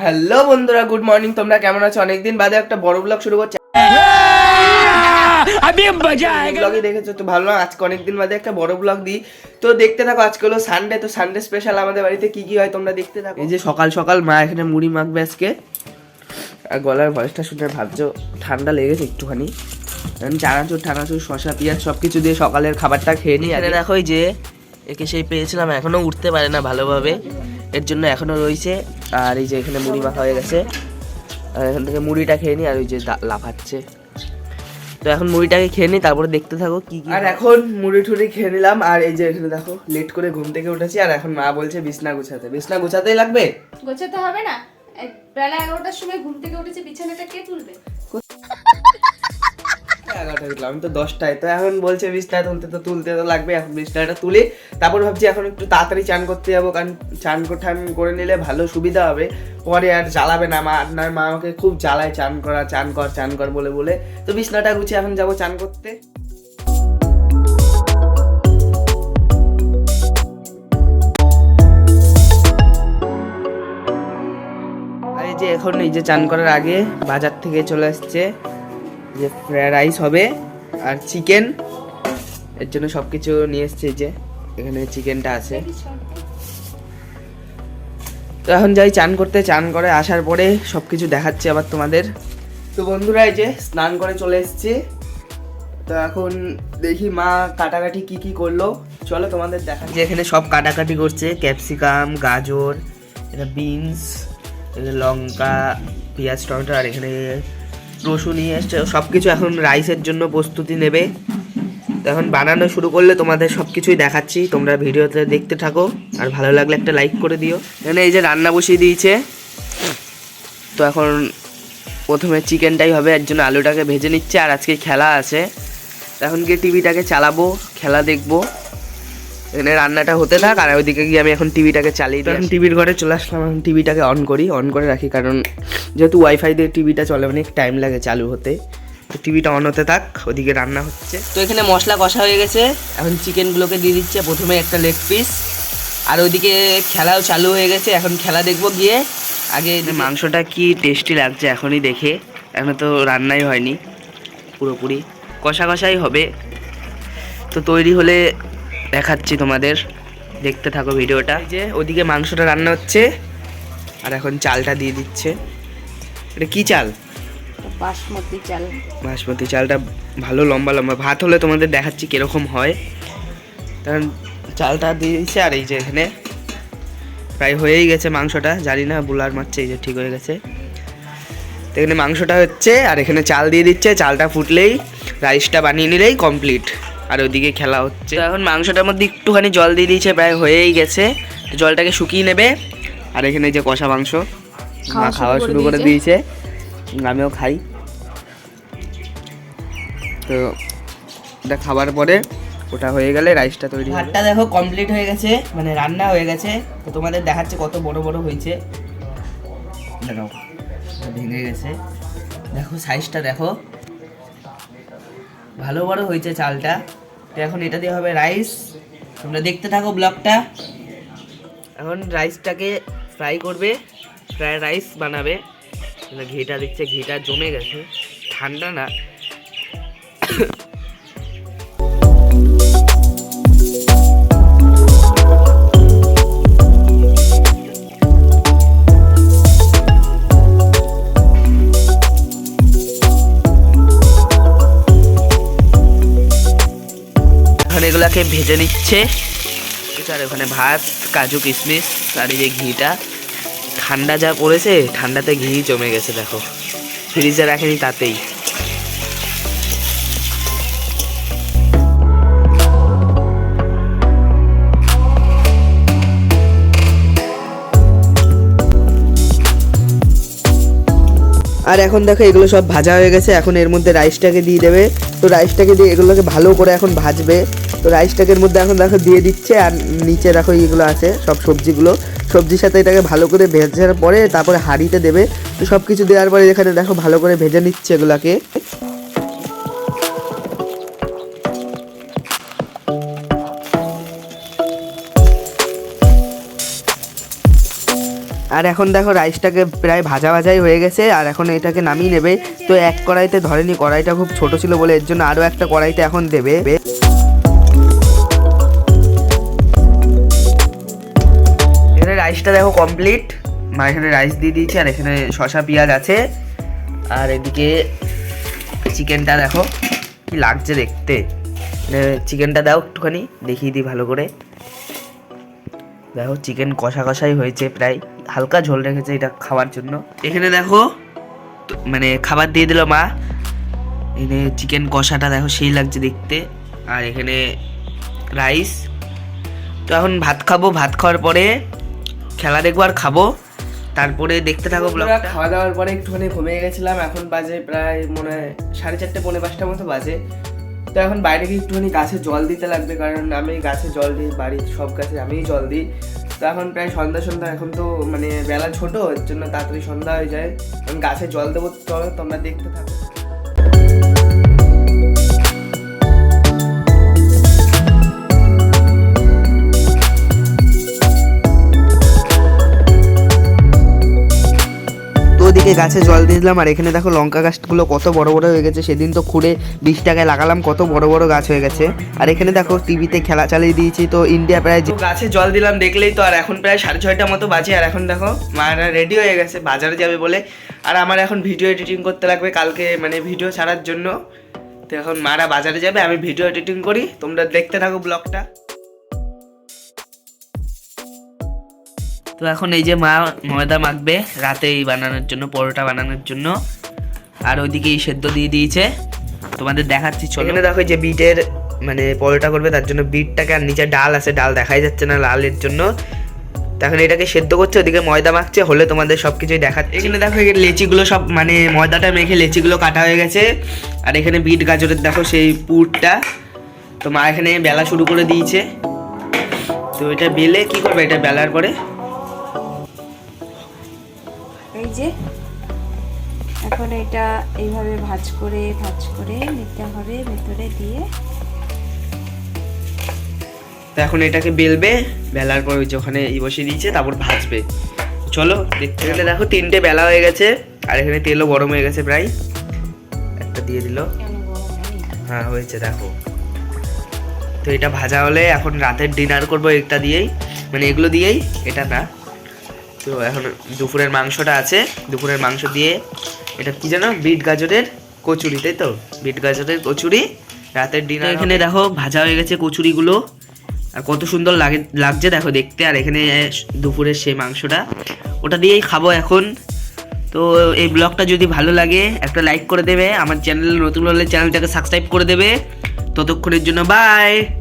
Hello বন্ধুরা good morning. তোমরা কেমন আছো? অনেকদিন বাদে একটা বড় ব্লগ শুরু করছি। ব্লগে দেখেছ তো ভালো না? আজকে অনেকদিন বাদে একটা বড় ব্লগ দিই। তো দেখতে থাকো আজকে হলো সানডে তো সানডে স্পেশাল আমাদের বাড়িতে কি কি হয় তোমরা দেখতে থাকো। এই যে সকাল সকাল মা এখানে মুড়ি মাখবে আজকে। আর গলার ভয়েসটা শুনে ভাবছ ঠান্ডা লেগেছে একটুখানি? চানাচুর ঠানাচুর শশা পেঁয়াজ সব কিছু দিয়ে সকালের খাবারটা খেয়ে নিই আর দেখো এই যে একে সেই পেয়েছিলাম এখনও উঠতে পারে না ভালোভাবে। এর জন্য এখনও রয়েছে। আর এই যে এখানে মুড়ি মাখা হয়ে গেছে। আর এখান থেকে মুড়িটা খেয়ে নিই আর ওই যে লাফাচ্ছে। তো এখন মুড়িটাকে খেয়ে নিই তারপরে দেখতে থাকো কি কি আর এখন মুড়ি ঠুড়ি খেয়ে নিলাম আর এই যে এখানে দেখো লেট করে ঘুম থেকে উঠেছি আর এখন মা বলছে বিছনা গুছাতে। বিছনা গুছাতেই লাগবে? গোছাতে হবে না। বেলা এগারোটার সময় ঘুম থেকে উঠেছে বিছানাটা কে তুলবে? উঠলাম আমি তো দশটায়, তো এখন বলছে বিছনায় তুলতে, তো তুলতে তো লাগবে, এখন বিছনাটা তুলি। তারপর ভাবছি এখন একটু তাড়াতাড়ি চান করতে যাব, কারণ চান ঠান করে নিলে ভালো সুবিধা হবে। পরে আর জ্বালাবে না, মা, নয় মা আমাকে খুব জ্বালায়, চান করা, চান কর চান কর বলে বলে। তো বিছনাটা গুছিয়ে এখন যাব চান করতে। যে এখন এই যে চান করার আগে বাজার থেকে চলে আসছে। যে ফ্রাইড রাইস হবে আর চিকেন এর জন্য সব কিছু নিয়ে এসছে যে, এখানে চিকেনটা আছে। তো এখন যাই, চান করতে, চান করে আসার পরে সব কিছু দেখাচ্ছি আবার তোমাদের। তো বন্ধুরা, এই যে স্নান করে চলে এসেছি। তো এখন দেখি মা কাটাকাটি কি কি করল। চলো তোমাদের দেখা যে এখানে সব কাটাকাটি করছে, ক্যাপসিকাম, গাজর এটা বিনস লঙ্কা, পেঁয়াজ, টমেটো, আর এখানে রসুন নিয়ে এসছে। সব কিছু এখন রাইসের জন্য প্রস্তুতি নেবে। এখন বানানো শুরু করলে তোমাদের সব কিছুই দেখাচ্ছি। তোমরা ভিডিওতে দেখতে থাকো। আর ভালো লাগলে একটা লাইক করে দিও। এখানে এই যে রান্না বসিয়ে দিয়েছে। তো এখন প্রথমে চিকেনটাই হবে। এর জন্য আলুটাকে ভেজে নিচ্ছে। আর আজকে খেলা আছে। এখন গিয়ে টিভিটাকে চালাবো, খেলা দেখব। এখানে রান্নাটা হতে থাক আর ওইদিকে গিয়ে আমি এখন টিভিটাকে চালিয়ে দিই এখন টিভির ঘরে চলে আসলাম এখন টিভিটাকে অন করি অন করে রাখি কারণ যেহেতু ওয়াইফাই দিয়ে টিভিটা চলে অনেক টাইম লাগে চালু হতে। তো টিভিটা অন হতে থাক ওদিকে রান্না হচ্ছে। তো এখানে মশলা কষা হয়ে গেছে এখন চিকেনগুলোকে দিয়ে দিচ্ছে প্রথমে একটা লেগ পিস আর ওইদিকে খেলাও চালু হয়ে গেছে এখন খেলা দেখব গিয়ে। আগে মাংসটা কি টেস্টি লাগছে এখনই দেখে এখন তো রান্নাই হয়নি পুরোপুরি। কষা কষাই হবে। তো তৈরি হলে দেখাচ্ছি তোমাদের। দেখতে থাকো ভিডিওটা। যে ওদিকে মাংসটা রান্না হচ্ছে। আর এখন চালটা দিয়ে দিচ্ছে। এটা কি চাল? বাসমতি চাল। বাসমতি চালটা ভালো লম্বা লম্বা। ভাত হলে তোমাদের দেখাচ্ছি কীরকম হয়। কারণ চালটা দিয়ে দিচ্ছে আর এই যে এখানে প্রায় হয়েই গেছে মাংসটা। জানি না বুলার মারছে এই যে ঠিক হয়ে গেছে। তো এখানে মাংসটা হচ্ছে আর এখানে চাল দিয়ে দিচ্ছে। চালটা ফুটলেই রাইসটা বানিয়ে নিলেই কমপ্লিট আর ওদিকে খেলা হচ্ছে। এখন মাংসটার মধ্যে একটুখানি জল দিয়ে দিয়েছে প্রায় হয়েই গেছে। তো জলটাকে শুকিয়ে নেবে। আর এখানে এই যে কষা মাংস মা খাওয়া খাওয়া শুরু করে দিয়েছে। আমিও খাই। তো এটা খাবার পরে ওটা হয়ে গেলে রাইসটা তৈরি ভাতটা দেখো কমপ্লিট হয়ে গেছে মানে রান্না হয়ে গেছে। তো তোমাদের দেখাচ্ছে কত বড় বড় হয়েছে। এটা ভেঙে গেছে। দেখো সাইজটা দেখো। ভালো বড় হয়েছে চালটা। তো এখন এটা দিয়ে হবে রাইস। তোমরা দেখতে থাকো ব্লগটা। এখন রাইসটাকে ফ্রাই করবে। ফ্রাইড রাইস বানাবে। ঘিটা দিচ্ছে ঘিটা জমে গেছে। ঠান্ডা না। এগুলাকে ভেজে নিচ্ছে। আর ওখানে ভাত, কাজু, কিশমিশ, আর এই যে ঘিটা। ঠান্ডা যা পড়েছে, ঠান্ডাতে ঘি জমে গেছে, দেখো। ফ্রিজে রাখেনি তাতেই। আর এখন দেখো, এগুলো সব ভাজা হয়ে গেছে। এখন এর মধ্যে রাইসটাকে দিয়ে দেবে। তো রাইসটাকে দিয়ে এগুলোকে ভালো করে এখন ভাজবে। তো রাইসটাকে এর মধ্যে এখন দেখো, দিয়ে দিচ্ছে। আর নিচে দেখো, এগুলো আছে, সব সবজিগুলো। সবজির সাথে এটাকে ভালো করে ভেজার পরে তারপরে হাঁড়িতে দেবে। তো সব কিছু দেওয়ার পরে এখানে দেখো, ভালো করে ভেজে নিচ্ছে এগুলাকে। আর এখন দেখো রাইসটাকে প্রায় ভাজা ভাজাই হয়ে গেছে, আর এখন এটাকে নামিয়ে নেবে। তো এক কড়াইতে ধরেনি, কড়াইটা খুব ছোট ছিল বলে এর জন্য আরও একটা কড়াইতে এখন দেবে। এখানে রাইসটা দেখো কমপ্লিট মা, এখানে রাইস দিয়ে দিয়েছে, আর এখানে শশা পেঁয়াজ আছে। আর এদিকে চিকেনটা দেখো, কি লাগছে দেখতে। চিকেনটা দাও একটুখানি, দেখিয়ে দিই ভালো করে। দেখো, চিকেন কষা কষাই হয়েছে প্রায়। হালকা ঝোল রেখেছে এটা খাওয়ার জন্য। এখানে দেখো মানে খাবার দিয়ে দিল মা। এখানে চিকেন কষাটা দেখো সেই লাগছে দেখতে। আর এখানে রাইস তো এখন ভাত খাব ভাত খাওয়ার পরে খেলা দেখব আর খাব। তারপরে দেখতে থাকো ব্লগটা খাওয়া দাওয়ার পরে একটুখানি ঘুমিয়ে গেছিলাম এখন বাজে প্রায় মনে হয় সাড়ে চারটে পৌনে পাঁচটার মতো বাজে। তো এখন বাইরে গিয়ে একটুখানি গাছে জল দিতে লাগবে কারণ আমি গাছে জল দিই বাড়ির সব গাছে আমিই জল দিই। তো এখন প্রায় সন্ধ্যা সন্ধ্যা, এখন তো মানে বেলা ছোট, এর জন্য তাড়াতাড়ি সন্ধ্যা হয়ে যায়। এখন গাছে জল দেবো, চলো তোমরা দেখতে থাকো। গাছে জল দিয়ে দিলাম আর এখানে দেখো লঙ্কা গাছগুলো কত বড় বড় হয়ে গেছে। সেদিন তো খুঁড়ে বিশ টাকায় লাগালাম, কত বড় বড় গাছ হয়ে গেছে। আর এখানে দেখো টিভিতে খেলা চালিয়ে দিয়েছি, তো ইন্ডিয়া প্রায় গাছে জল দিলাম দেখলেই তো, আর এখন প্রায় সাড়ে ছয়টা মতো বাজে, আর এখন দেখো মারা রেডি হয়ে গেছে, বাজারে যাবে বলে। আর আমার এখন ভিডিও এডিটিং করতে লাগবে কালকে মানে ভিডিও ছাড়ার জন্য। তো এখন মারা বাজারে যাবে, আমি ভিডিও এডিটিং করি, তোমরা দেখতে থাকো ব্লগটা। তো এখন এই যে মা ময়দা মাখবে রাতেই বানানোর জন্য পরোটা বানানোর জন্য। আর ওইদিকে এই সেদ্ধ দিয়ে দিয়েছে। তোমাদের দেখাচ্ছি চলো। এখানে দেখো এই যে বিটের মানে পরোটা করবে তার জন্য বিটটাকে আর নিচে ডাল আছে ডাল দেখাই যাচ্ছে না লালের জন্য। তখন এটাকে সেদ্ধ করছে ওদিকে ময়দা মাখছে হলে তোমাদের সব কিছুই দেখাচ্ছে। এখানে দেখো এখানে লেচিগুলো সব মানে ময়দাটা মেখে লেচিগুলো কাটা হয়ে গেছে। আর এখানে বিট গাজরের দেখো সেই পুরটা। তো মা এখানে বেলা শুরু করে দিয়েছে। তো এটা বেলে কি করবে? এটা বেলার পরে যে এখন এটা এইভাবে ভাজ করে ভাজ করে নিতে হবে ভেতরে দিয়ে। তো এখন এটাকে বেলবে, বেলার পর ওই যে ওখানে বসিয়ে দিয়েছে, তারপর ভাজবে। চলো, দেখতে গেলে দেখো তিনটে বেলা হয়ে গেছে, আর এখানে তেলও গরম হয়ে গেছে প্রায়। একটা দিয়ে দিল। হ্যাঁ হয়েছে, দেখো। তো এটা ভাজা হলে এখন রাতের ডিনার করব এটা দিয়েই মানে এগুলো দিয়েই, এটা না। তো এখন দুপুরের মাংসটা আছে। দুপুরের মাংস দিয়ে এটা কি জানো বিট গাজরের কচুরি তাই তো? বিট গাজরের কচুরি। রাতের ডিনার এখানে দেখো ভাজা হয়ে গেছে কচুরিগুলো। আর কত সুন্দর লাগে লাগছে দেখো দেখতে। আর এখানে দুপুরের সেই মাংসটা। ওটা দিয়েই খাব এখন। তো এই ব্লগটা যদি ভালো লাগে একটা লাইক করে দেবে। আমার চ্যানেল নতুন হলে চ্যানেলটাকে সাবস্ক্রাইব করে দেবে। ততক্ষণের জন্য বাই